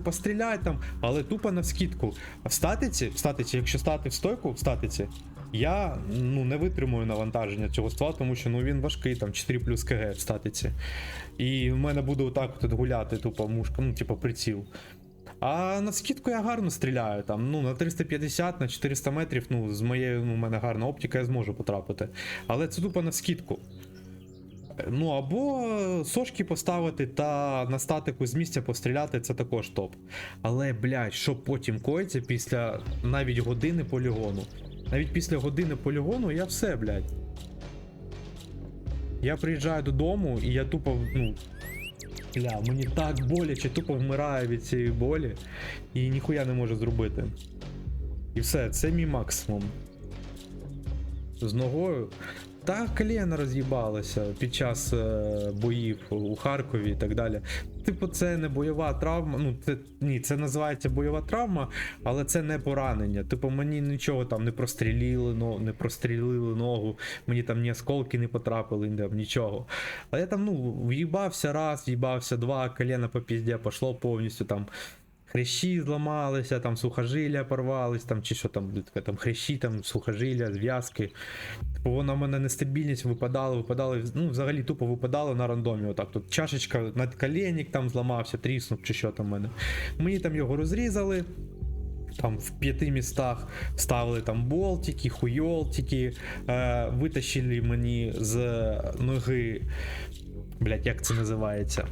постріляй там, але тупо на скидку. В статиці, в статиці, якщо стати в стойку, в статиці, я ну, не витримую навантаження цього ствола, тому що ну, він важкий, там 4 плюс КГ в статиці. І в мене буде отак от гуляти, тупо мушка, ну, типу, приціл. А на скидку я гарно стріляю. Там, ну, на 350, на 400 метрів, ну, з моєю, ну, у мене гарна оптика, я зможу потрапити. Але це тупо на скидку. Ну, або сошки поставити та на статику з місця постріляти, це також топ. Але, блядь, що потім коїться після навіть години полігону. Навіть після години полігону я все, блядь. Я приїжджаю додому і я тупо, ну. Бля, мені так боляче, тупо вмираю від цієї болі і ніхуя не можу зробити. І все, це мій максимум. З ногою. Та коліна роз'їбалося під час е, боїв у Харкові і так далі. Типу, це не бойова травма. Ну, це ні, це називається бойова травма, але це не поранення. Типу, мені нічого там не прострілили, но, не прострілили ногу, мені там ні осколки не потрапили, ні, нічого. Але я там, ну, в'їбався раз, в'їбався два, коліна по пізді пошло повністю там. Хрящі зламалися, там сухожилля порвались, там чи що там, там хрящі, там сухожилля, зв'язки. Типу вона в мене нестабільність випадала, випадала, ну взагалі тупо випадало на рандомі. Отак. Тут чашечка над коленник там зламався, тріснув чи що там в мене. Мені там його розрізали. Там в п'яти містах ставили там болтики, хуйолтики, е, витащили мені з ноги. Блять, як це називається?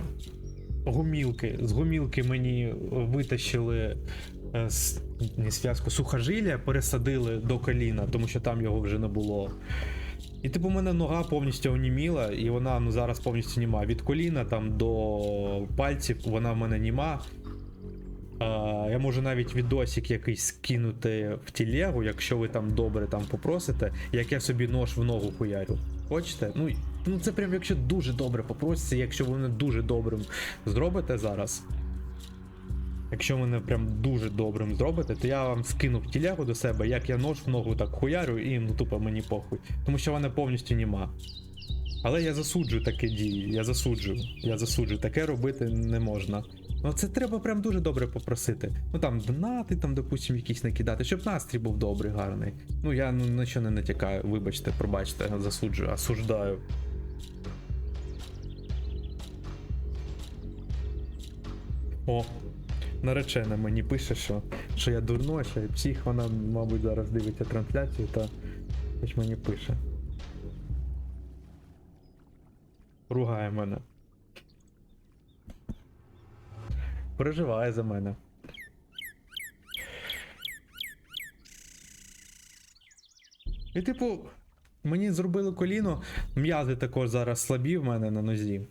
Гумілки. З гумілки мені витащили е, не зв'язку сухожилля, пересадили до коліна, тому що там його вже не було. І типу, у мене нога повністю оніміла, і вона ну, зараз повністю німа. Від коліна там до пальців вона в мене німа. А, я можу навіть відосик якийсь скинути в телегу, якщо ви там добре там попросите, як я собі нож в ногу хуярю. Хочете? Ну, ну це прям якщо дуже добре попросите, якщо ви мене дуже добрим зробите зараз. Якщо мене прям дуже добрим зробите, то я вам скину в телегу до себе, як я нож в ногу так хуярю, і ну тупо мені похуй. Тому що вона повністю німа. Але я засуджую такі дії, я засуджую, я засуджую, таке робити не можна. Ну це треба прям дуже добре попросити. Ну там донати, там, допустим, якісь накидати, щоб настрій був добрий, гарний. Ну я ну, на що не натякаю, вибачте, пробачте, засуджую, осуждаю. О, наречена мені пише, що, що я дурно, що я псих, вона, мабуть, зараз дивиться трансляцію, та хоч мені пише. Ругає мене. Переживає за мене. І, типу, мені зробили коліно, м'язи також зараз слабі в мене на нозі.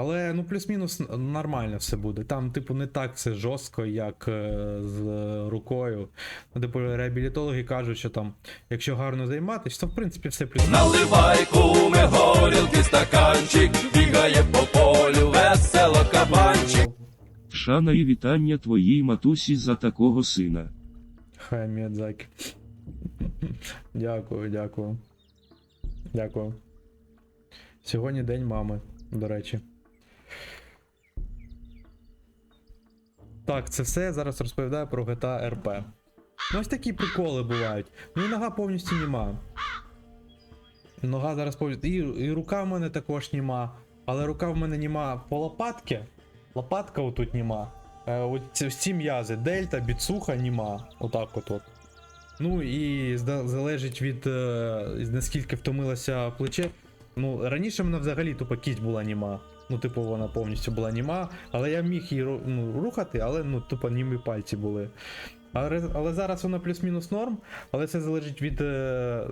Але ну плюс-мінус нормально все буде. Там, типу, не так все жорстко, як е, з рукою. Ну, Типу, реабілітологи кажуть, що там, якщо гарно займатися, то в принципі все плюс. Наливай куме горілки стаканчик, бігає по полю, весело кабанчик. Шана і вітання твоїй матусі за такого сина. Хай Міядзакі. Дякую, дякую. Дякую. Сьогодні день мами, до речі. Так, це все я зараз розповідаю про GTA RP. Ну ось такі приколи бувають. Ну і нога повністю німа. Нога зараз повністю. І, і рука в мене також німа. Але рука в мене німа по лопатки. Лопатка отут німа. Е, ось ці м'язи, дельта, біцуха, німа. Отак от. от. Ну і залежить від е, наскільки втомилося плече. Ну, раніше мене взагалі тупо кість була німа. Ну, типу, вона повністю була німа, але я міг її ну, рухати, але ну, тупо німі пальці були. Але, але зараз вона плюс-мінус норм, але це залежить від е,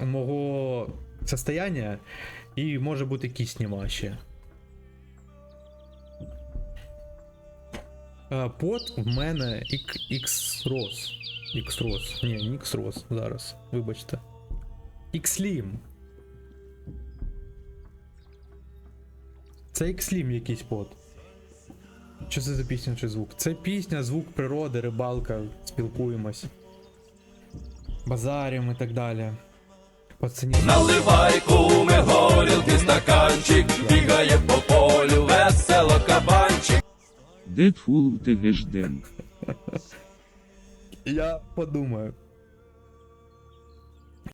мого состояння і може бути кість німа ще. Е, Пот в мене X-Rose. X-Rose. Ні, не X-Rose зараз. Вибачте. X-Slim. Це X-Slim якийсь пот. Що це за пісня чи звук? Це пісня, звук природи, рибалка, спілкуємось. Базарім і так далі. Пацані. Наливай куме горілки стаканчик, бігає по полю, весело кабанчик. Дедфул ТГ ждем. Я подумаю.